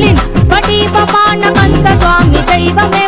తుళిన పటి స్వామి దైవమే